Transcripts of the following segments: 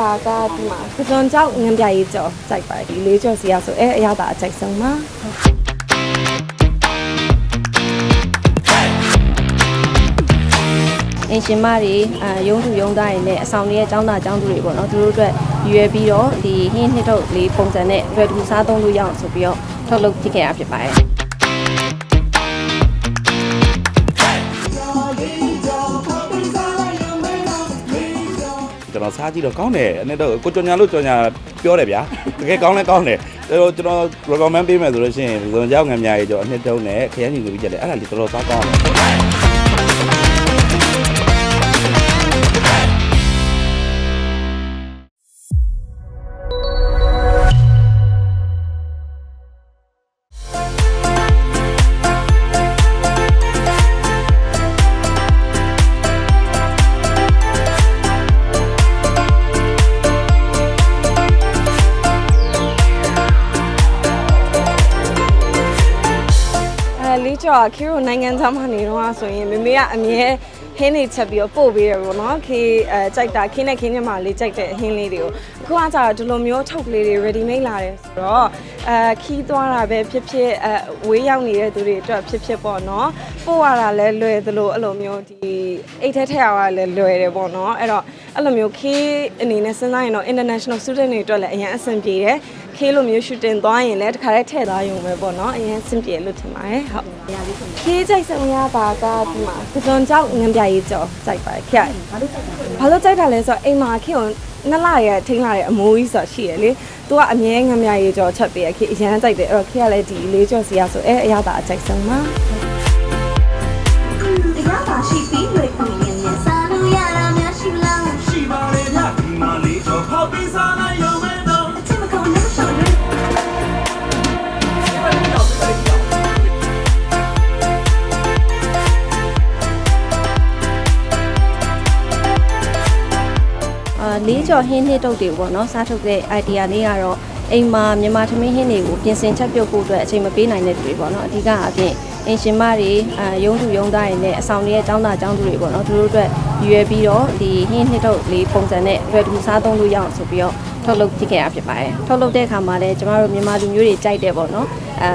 တာကဒီမှာကစွန်ကြောက်ငန်းပြရေးကြော်ကြိုက်ပါတယ်ဒီလေးကြော်စီရဆိုအဲအရသာအကြိုက်ဆုံးပါအင်ရှင်မတွေအာရုံးသူရုံးသားတွေနဲ့အဆောင်တွေရဲ့ចောင်းသားចောင်းသူတွေပေါ့နော်သူတို့အတွက်ရွယ်ပြီးတော့ဒီဟင်းနှစ်ထုတ်လေးပုံစံနဲ့ရွယ်တူစားသုံးလို့ရအောင်ဆိုပြီးတော့ထုတ်လုပ်ဖြစ်ခဲ့တာဖြစ်ပါတယ် ကျွန်တော်စားကြည့်တော့ကောင်းတယ်အဲ့တော့ကိုကြော်ညာလို့ကြော်ညာပြောတယ်ဗျာတကယ်ကောင်းလဲကောင်းတယ်အဲ့တော့ကျွန်တော် recommend ပေးမယ်ဆိုလို့ရှိရင်ဇွန်ကြောက်ငံများကြီးကြော်အနှစ်တုံးနဲ့ခရမ်းညီကိုပြီးကြတယ်အဲ့ဒါလေးတော်တော်စားကောင်းတယ် ကျော်ကခေရိုနိုင်ငံသားမနေတော့ဆိုရင်မမေကအမြဲဟင်းနေချက်ပြီးတော့ပို့ပေးရပေါ့နော်ခေအဲကြိုက်တာခင်းနဲ့ခင်းညမလေးကြိုက်တဲ့ဟင်းလေးတွေကိုအခုကကျတော့ဒီလိုမျိုးထုတ်ကလေးတွေ ready made လာတယ်ဆိုတော့အဲခီးသွားတာပဲဖြစ်ဖြစ်အဲဝေးရောက်နေတဲ့သူတွေအတွက်ဖြစ်ဖြစ်ပေါ့နော်ပို့ရတာလည်းလွယ်သလိုအဲ့လိုမျိုးဒီအိတ်ထဲထည့်ရတာလည်းလွယ်တယ်ပေါ့နော်အဲ့တော့အဲ့လိုမျိုးခေးအနေနဲ့စဉ်းစားရင်တော့ international student တွေအတွက်လည်းအရင်အဆင်ပြေတယ် ခေးလိုမျိုး shooting သွားရင်လည်းတခါတည်းထည့်သွားရုံပဲပေါ့နော်အရင်အဆင်ပြေလို့ထင်ပါတယ်ဟုတ်ခေးကြိုက်ဆုံးရတာကဒီမှာကစွန်ကြောက်ငန်းပြရေးကြော်ကြိုက်ပါတယ်ခေတ်ဘာလို့ကြိုက်တာလဲဆိုတော့အိမ်မှာခေတ်ကိုနှစ်လရဲ့ထိန်းလာတဲ့အမိုးကြီးဆိုတော့ရှိရလေသူကအမြဲငန်းပြရေးကြော်ချက်ပေးရခေတ်အရန်ကြိုက်တယ်အဲ့တော့ခေတ်ကလည်းဒီလေးကြော်စီရဆိုအဲအရသာအကြိုက်ဆုံးပါတရားပါရှိပြီးတွေ့ခွင့်ရရင်စားလို့ရတာ လေးကြော်ဟင်းနှစ်တုပ်တွေပေါ့နော်စားထုတ်တဲ့ idea လေးကတော့အိမ်မှာမြန်မာသမင်းဟင်းတွေကိုပြင်ဆင်ချက်ပြုတ်ဖို့အတွက်အချိန်မပေးနိုင်တဲ့သူတွေပေါ့နော်အဓိကအပြင်အင်ရှင်မတွေအာရုံးသူရုံးသားတွေနဲ့အဆောင်တွေရဲ့ចောင်းသားចောင်းသူတွေပေါ့နော်သူတို့အတွက်ရွယ်ပြီးတော့ဒီဟင်းနှစ်တုပ်လေးပုံစံနဲ့ရွယ်တူစားသုံးလို့ရအောင်ဆိုပြီးတော့ ထုတ်လုပ်ဖြစ်ခဲ့တာဖြစ်ပါတယ်ထုတ်လုပ်တဲ့အခါမှာလည်းကျမတို့မြန်မာလူမျိုးတွေကြိုက်တယ်ပေါ့နော်အာ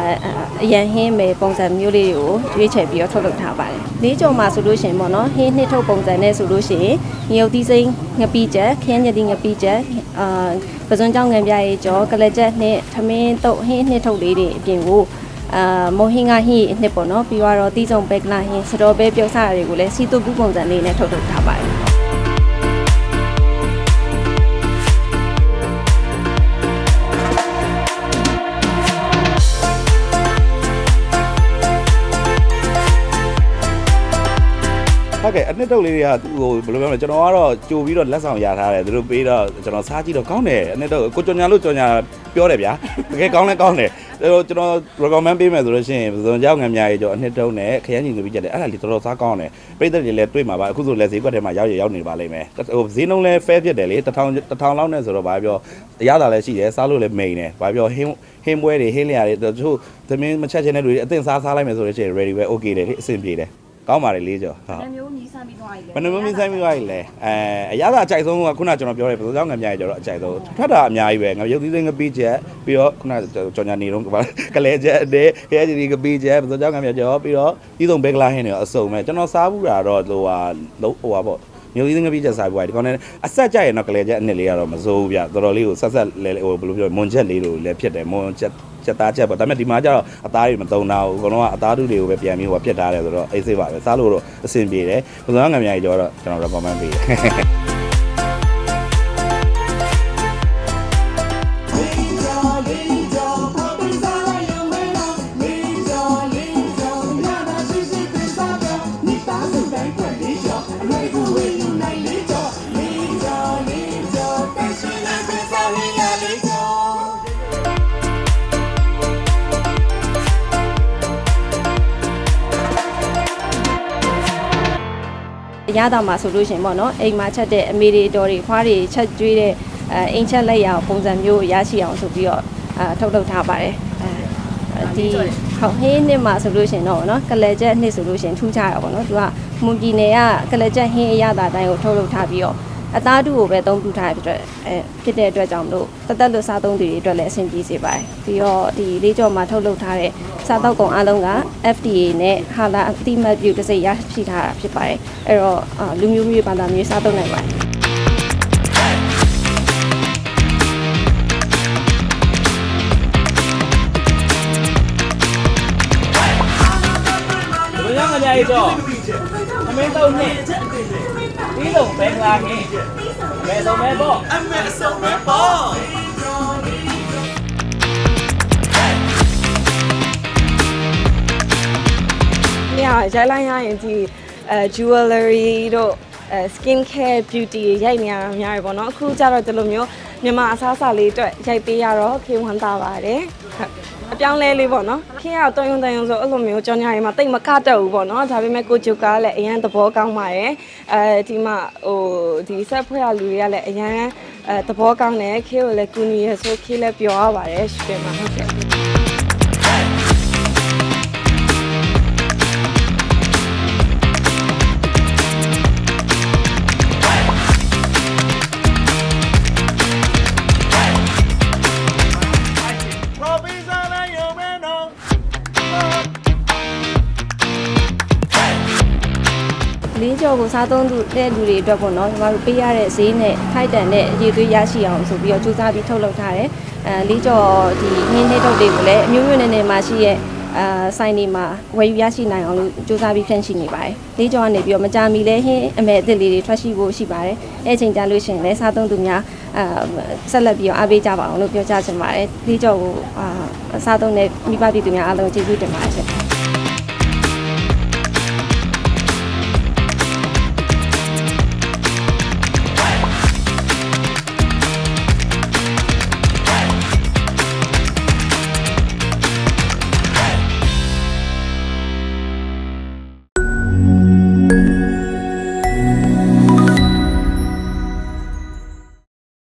အရန်ဟင်းမယ်ပုံစံမျိုးလေးတွေကိုရွေးချယ်ပြီးတော့ထုတ်လုပ်ထားပါတယ်လေးကြော်မှာဆိုလို့ရှိရင်ပေါ့နော်ဟင်းနှစ်ထုတ်ပုံစံနဲ့ဆိုလို့ရှိရင်ငရုတ်သီးစိမ်းငပိချက်ခင်းညတိငပိချက်အာပစွန်ကြောင့်ငံပြရေးကြောကလက်ချက်နဲ့ထမင်းတုပ်ဟင်းနှစ်ထုတ်လေးတွေအပြင်ကိုအာမိုဟင်းကဟင်းအနှစ်ပေါ့နော်ပြီးတော့တီးစုံဘက်ကလာဟင်းစတော်ဘဲပြုတ်စားတွေကိုလည်းစီတုပ်ကူးပုံစံလေးနဲ့ထုတ်ထုတ်ထားပါတယ် ဟုတ်ကဲ့အနှစ်တုပ်လေးတွေကဟိုဘယ်လိုပြောမလဲကျွန်တော်ကတော့ကြိုပြီးတော့လက်ဆောင်ရထားတယ်သူတို့ပေးတော့ကျွန်တော်စားကြည့်တော့ကောင်းတယ်အနှစ်တုပ်ကိုကြော်ညာလို့ကြော်ညာပြောတယ်ဗျာတကယ်ကောင်းလဲကောင်းတယ်အဲ့တော့ကျွန်တော် recommend ပေးမယ်ဆိုလို့ရှိရင်ဇွန်ကြောက်ငံများကြီးကြော်အနှစ်တုပ်နဲ့ခရမ်းညီကိုပြီးကြတယ်အဲ့ဒါလေးတော်တော်စားကောင်းတယ်ပြိသက်တွေလည်းတွေ့မှာပါအခုဆိုလည်းဈေးကွက်ထဲမှာရောက်ရရောက်နေပါလိမ့်မယ်ဟိုဈေးနှုန်းလည်း fair ဖြစ်တယ်လေတစ်ထောင်တစ်ထောင်လောက်နဲ့ဆိုတော့ဗာပြောအရသာလည်းရှိတယ်စားလို့လည်းမိန်တယ်ဗာပြောဟင်းဟင်းပွဲတွေဟင်းလျာတွေတချို့သမင်းမချက်ချင်းတဲ့လူတွေအသင့်စားစားလိုက်မယ်ဆိုလို့ရှိရင် ready ပဲ okay တယ်လေအဆင်ပြေတယ် ကောင်းပါတယ်လေးကြော်ဟုတ်။မျိုးမြည်ဆန်းပြီးသွားပြီလေဘယ်နှမျိုးမင်းဆိုင်မိသွားပြီလဲအဲအရသာအကြိုက်ဆုံးကခုနကျွန်တော်ပြောတယ်ပစိုးကြောင့်ငံများကြီးကျတော့အကြိုက်ဆုံးထွက်တာအများကြီးပဲငါရုပ်သီးစိမ်းငပိချက်ပြီးတော့ခုနကြော်ညာနေတော့ကလဲချက်အတဲခဲကြီးဒီငပိချက်ပစိုးကြောင့်ငံများကျော်ပြီးတော့ပြီးဆုံးဘက်ကလာဟင်းတွေအစုံပဲကျွန်တော်စားဘူးတာတော့ဟိုဟာလုံးဟိုဟာပေါ့ မျိုးသီးငပိချက်စားပြီးွားဒီကောင်နဲ့အဆက်ကြရင်တော့ကလဲချက်အနှစ်လေးကတော့မစိုးဘူးဗျတော်တော်လေးကိုဆက်ဆက်လဲဟိုဘယ်လိုပြောမွန်ချက်လေးလိုလည်းဖြစ်တယ်မွန်ချက်ချက်သားချက်ပေါ့ဒါပေမဲ့ဒီမှာကျတော့အသားတွေမသုံးတာဘူးအကုန်လုံးကအသားတူတွေကိုပဲပြန်ပြီးဟိုပြစ်ထားတယ်ဆိုတော့အေးဆေးပါပဲစားလို့တော့အဆင်ပြေတယ်ပစိုးကြောင့်ငံများကြီးကျော်တော့ကျွန်တော် recommend ပေးတယ် အရသာမှာဆိုလို့ရှရင်ပေါ့နော်အိမ်မှာချက်တဲ့အမေတွေတော်တွေဖွားတွေချက်ကျွေးတဲ့အဲအိမ်ချက်လက်ရအောင်ပုံစံမျိုးရရှိအောင်ဆိုပြီးတော့အာထုတ်လုပ်ထားပါတယ်အဲဒီဟောက်ဟင်းနှစ်မှာဆိုလို့ရှရင်တော့နော်ကလဲချက်နှစ်ဆိုလို့ရှရင်ထူးခြားရပါတော့နော်သူကမွန်ပြည်နယ်ကကလဲချက်ဟင်းအရသာတိုင်းကိုထုတ်လုပ်ထားပြီးတော့ အသားတူကိုပဲအသုံးပြုထားတဲ့အတွက်အဲဖြစ်တဲ့အတွက်ကြောင့်မလို့တသက်လွတ်စားသုံးသူတွေအတွက်လည်းအဆင်ပြေစေပါတယ်ပြီးတော့ဒီလေးကြော်မှာထုတ်လုပ်ထားတဲ့စားတောက်ကုန်အလုံးက FDA နဲ့ဟာလာအတိမတ်ပြုတစ်စိတ်ရရှိထားတာဖြစ်ပါတယ်အဲ့တော့အာလူမျိုးမျိုးဘာသာမျိုးစားသုံးနိုင်ပါတယ်ဘယ်ရောက်ကြရတော့ အမင်းတော့နဲ့ပြီးတော့ဘယ်လာဟင်းဘယ်ဆုံးမဲပေါ့အမေဆုံးမဲပေါ့။ညရိုက်လိုက်ရရင်ဒီအဲ jewelry တို့အဲ skin care beauty ရိုက်နေရတာများတယ်ပေါ့နော်အခုကျတော့ဒီလိုမျိုးမြန်မာအစားအစာလေးအတွက်ရိုက်ပေးရတော့ခေဝမ်းသာပါတယ်ဟုတ် အပြောင်းလဲလေးပေါ့နော်ခေကတော့တုံယုံတန်ယုံဆိုအဲ့လိုမျိုးကြောင်ညာရီမှာတိတ်မကတက်ဘူးပေါ့နော်ဒါပေမဲ့ကိုဂျုကလည်းအရန်သဘောကောင်းပါတယ်အဲဒီမှာဟိုဒီဆက်ဖွဲ့ရလူတွေကလည်းအရန်အဲသဘောကောင်းတယ်ခေကိုလည်းကူညီရဆိုခေလည်းပျော်ရပါတယ်ရှင်ပြမှာဟုတ်ကဲ့ ကြော်ကိုစားသုံးသူတဲ့လူတွေအတွက်ပေါ့နော်ညီမတို့ပေးရတဲ့ဈေးနဲ့ထိုက်တန်တဲ့အရေးသွေးရရှိအောင်ဆိုပြီးတော့စူးစမ်းပြီးထုတ်လုပ်ထားတယ်အဲလေးကြော်ဒီငင်းနှင်းထုတ်တွေကိုလည်းအမျိုးမျိုးနယ်နယ်မှာရှိရဲ့အာဆိုင်တွေမှာဝယ်ယူရရှိနိုင်အောင်လို့စူးစမ်းပြီးဖြန့်ရှိနေပါတယ်လေးကြော်ကနေပြီးတော့မကြာမီလဲဟင်းအမဲအသစ်လေးတွေထွက်ရှိဖို့ရှိပါတယ်အဲအချိန်ကြာလို့ရှိရင်လည်းစားသုံးသူများအာဆက်လက်ပြီးတော့အားပေးကြပါအောင်လို့ပြောကြချင်ပါတယ်လေးကြော်ကိုအာစားသုံးတဲ့မိဘပြည်သူများအားလုံးကျေးဇူးတင်ပါတယ်ရှင်